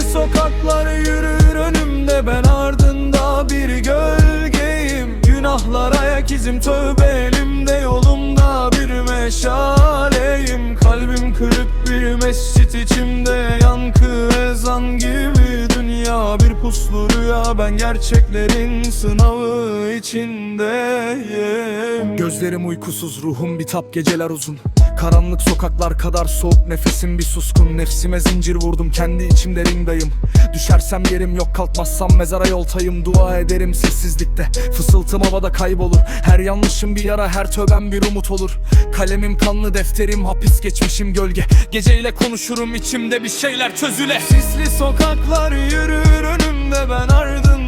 sokaklar yürür önümde. Ben ardında bir gölgeyim. Günahlar ayak izim tövbe elimde. Yolumda bir meşaleyim. Kalbim kırık bir mescit içimde. Yankı ezan gibi dünya. Bir puslu rüya. Ben gerçeklerin sınavı içindeyim. Gözlerim uykusuz, ruhum bitap geceler uzun Karanlık sokaklar kadar soğuk, nefesim bir suskun. Nefsime zincir vurdum, kendi içimde ringdayım. Düşersem yerim yok, kalkmazsam mezara yoltayım. Dua ederim sessizlikte, fısıltım havada kaybolur. Her yanlışım bir yara, her tövbem bir umut olur. Kalemim kanlı defterim, hapis geçmişim gölge. Geceyle konuşurum içimde bir şeyler çözüle. Sisli sokaklar yürür önümde ben ardında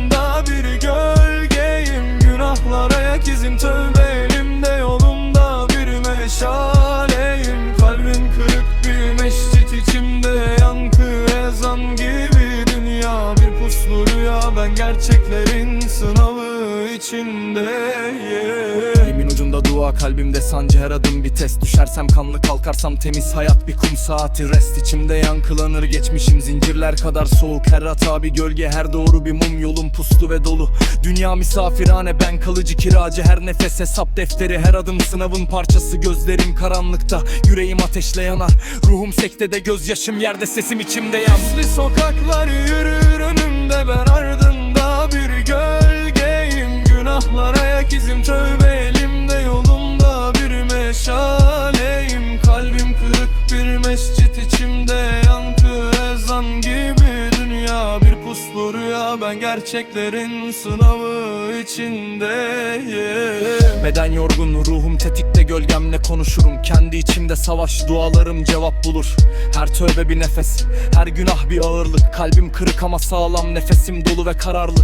ben gerçeklerin sınavı içindeyim. Elimin ucunda dua kalbimde sancı her adım bir test. Düşersem kanlı kalkarsam temiz. Hayat bir kum saati rest. İçimde yankılanır geçmişim. Zincirler kadar soğuk Her hata bir gölge. Her doğru bir mum yolum puslu ve dolu. Dünya misafirhane ben kalıcı kiracı. Her nefes hesap defteri her adım sınavın parçası. Gözlerim karanlıkta yüreğim ateşle yanar Ruhum sektede gözyaşım yerde sesim içimde yan. Sisli sokaklar yürür ben gerçeklerin sınavı içindeyim. Beden yorgun ruhum tetikte gölgemle konuşurum. Kendi içimde savaş dualarım cevap bulur. Her tövbe bir nefes her günah bir ağırlık. Kalbim kırık ama sağlam nefesim dolu ve kararlı.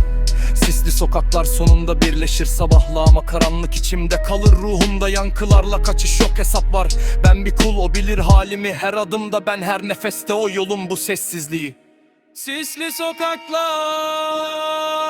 Sisli sokaklar sonunda birleşir. Sabahla ama karanlık içimde kalır. Ruhumda yankılarla kaçış yok hesap var. Ben bir kul o bilir halimi. Her adımda ben her nefeste o yolum bu sessizliği Sisli sokaklar